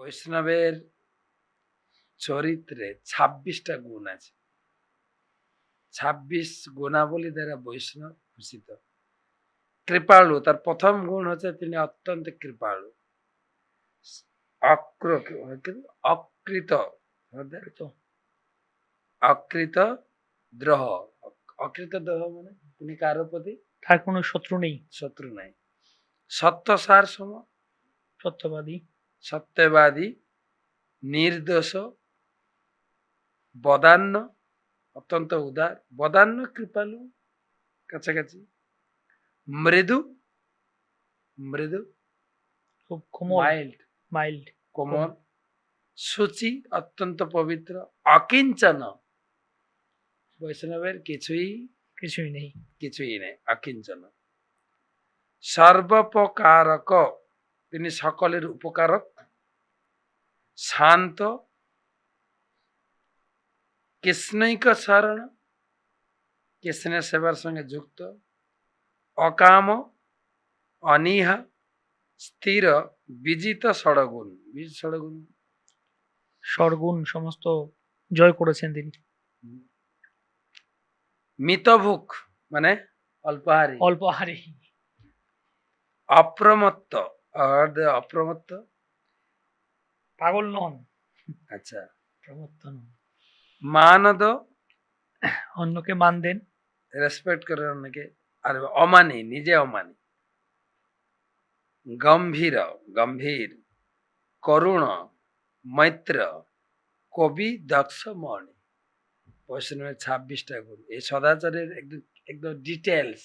বৈষ্ণবের চরিত্রে ছাব্বিশটা গুণ আছে। ছাব্বিশ গুণাবলী দ্বারা বৈষ্ণব ভূষিত। কৃপালু তার প্রথম গুণ হচ্ছে তিনি অত্যন্ত কৃপালু। অক্র অকৃত অকৃত দ্রোহ। অকৃত দ্রোহ মানে তিনি কারও প্রতি তার কোনো শত্রু নেই। শত্রু নাই। সত্যসার সম সত্যবাদী। সত্যবাদী নির্দোষ বদান্য অত্যন্ত উদার বদান্য কৃপালু কাছাকাছি। মৃদু মৃদু খুব মাইল্ড মাইল্ড কোমল। সূচি অত্যন্ত পবিত্র অকিঞ্চন। বৈষ্ণবের কিছুই কিছুই নেই। কিছুই নেই অকিঞ্চন। সর্বপ্রকারক তিনি সকলের উপকারক শান্ত কৃষ্ণৈক শরণ কৃষ্ণের সেবার সঙ্গে যুক্ত অকাম অনীহা স্থির বিজিত ষড়গুণ। বিজিত ষড়গুণ। স্বর্গুণ সমস্ত জয় করেছেন তিনি। মিতভুক মানে অল্পাহারী। অল্প হারে অপ্রমত্ত। অর্ধ অপ্রমত্ত? পাগল নন। আচ্ছা। প্রবর্তন মানদ অন্যকে মান দেন। রেসপেক্ট অনেকে আর অমানি নিজে অমানি। গম্ভীর গম্ভীর। করুণ মৈত্র। কবি দক্ষ মণি বৈষ্ণবের ছাব্বিশটা গুণ। এই সদাচারের একদম একদম ডিটেলস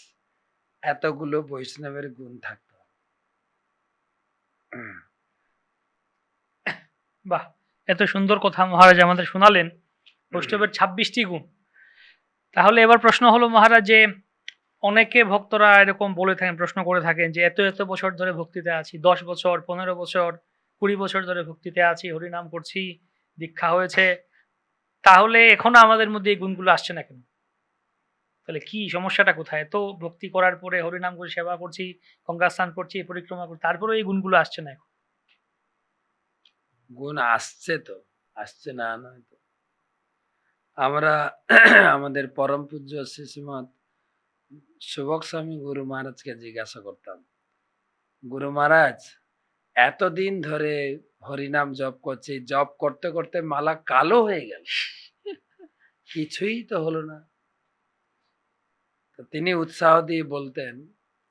এতগুলো বৈষ্ণবের গুণ থাকতে বাহ, এত সুন্দর কথা মহারাজ আমাদের শোনালেন। বৈষ্ণবের ছাব্বিশটি গুণ। তাহলে এবার প্রশ্ন হলো মহারাজ যে, অনেকে ভক্তরা এরকম বলে থাকেন, প্রশ্ন করে থাকেন যে, এত এত বছর ধরে ভক্তিতে আছি, দশ বছর, পনেরো বছর, কুড়ি বছর ধরে ভক্তিতে আছি, হরিনাম করছি, দীক্ষা হয়েছে। তাহলে এখনও আমাদের মধ্যে এই গুণগুলো আসছে না কেন? তাহলে কি সমস্যাটা কোথায়? এত ভক্তি করার পরে হরিনাম করে সেবা করছি গঙ্গা স্নান করছি, পরিক্রমা করছি তারপরে এই গুণগুলো আসছে না এখন? গুণ আসছে তো, আসছে না, নয় তো। আমরা আমাদের পরম পূজ্য শিশুমত সুবক স্বামী গুরু মহারাজকে জিজ্ঞাসা করতাম, গুরু মহারাজ, এতদিন ধরে হরিনাম জপ করছি, জপ করতে করতে মালা কালো হয়ে গেল। কিছুই তো হলো না। তো তিনি উৎসাহ দিয়ে বলতেন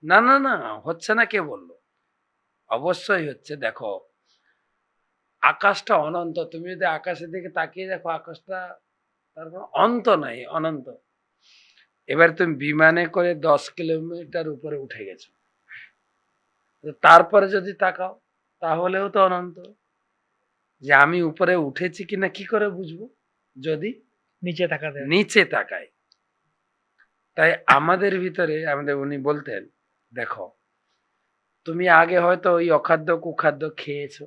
না না না হচ্ছে না কে বলল অবশ্যই হচ্ছে দেখো আকাশটা অনন্ত। তুমি যদি আকাশের দিকে তাকিয়ে দেখো আকাশটা তার কোনো অন্ত নাই অনন্ত। এবার তুমি বিমানে করে দশ কিলোমিটার উপরে উঠে গেছো। তারপরে যদি তাকাও তাহলেও তো অনন্ত। যে আমি উপরে উঠেছি কিনা কি করে বুঝব? যদি নিচে দেয় নিচে তাকাই। তাই আমাদের ভিতরে, আমাদের উনি বলতেন, দেখো, তুমি আগে হয়তো ওই অখাদ্য কুখাদ্য খেয়েছো।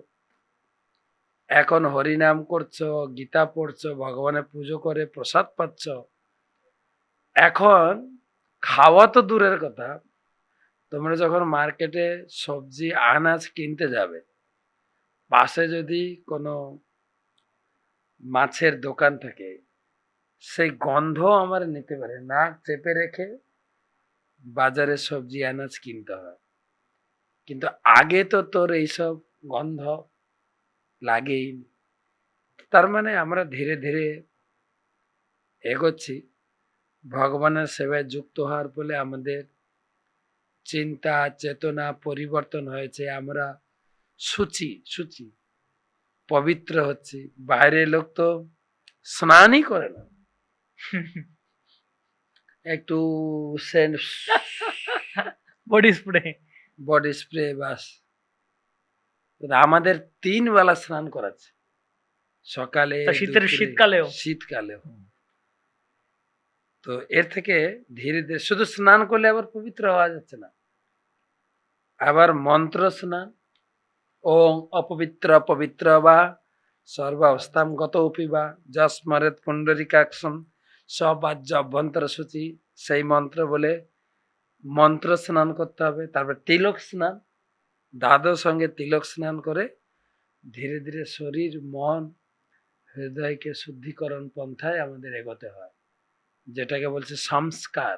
এখন হরিনাম করছ, গীতা পড়ছো, ভগবানের পুজো করে প্রসাদ পাচ্ছ। এখন খাওয়া তো দূরের কথা। তোমরা যখন মার্কেটে সবজি, আনাজ কিনতে যাবে, পাশে যদি কোনো মাছের দোকান থাকে সেই গন্ধ আমার নিতে পারে। নাক চেপে রেখে বাজারে সবজি, আনাজ কিনতে হয়। কিন্তু আগে তো তোর এইসব গন্ধ লাগেই। তার মানে আমরা ধীরে ধীরে এগোচ্ছি। ভগবানের সেবায় যুক্ত হওয়ার ফলে আমাদের চিন্তা, চেতনা পরিবর্তন হয়েছে। আমরা সূচি সূচি, পবিত্র হচ্ছি। বাইরের লোক তো স্নানই করে না। একটু scent body spray body spray বাস আমাদের তিন বেলা স্নান করাচ্ছে। সকালে শীতের শীতকালেও? শীতকালেও। তো এর থেকে ধীরে ধীরে শুধু স্নান করলে আবার পবিত্র হওয়া যাচ্ছে না। আবার মন্ত্র স্নান ওং অপবিত্র পবিত্র বা সর্বাবস্থাম গত উপি বা যস্মরেত পুণ্ডরিকাক্ষম সবাজ্য অভ্যন্তর সূচি সেই মন্ত্র বলে মন্ত্র স্নান করতে হবে। তারপর তিলক স্নান দাদর সঙ্গে তিলক স্নান করে ধীরে ধীরে শরীর মন হৃদয়কে শুদ্ধিকরণ পন্থায় আমাদের এগোতে হয় যেটাকে বলছে সংস্কার।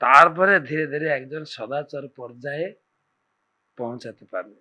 তারপরে ধীরে ধীরে একজন সদাচর পর্যায়ে পৌঁছাতে পারবে।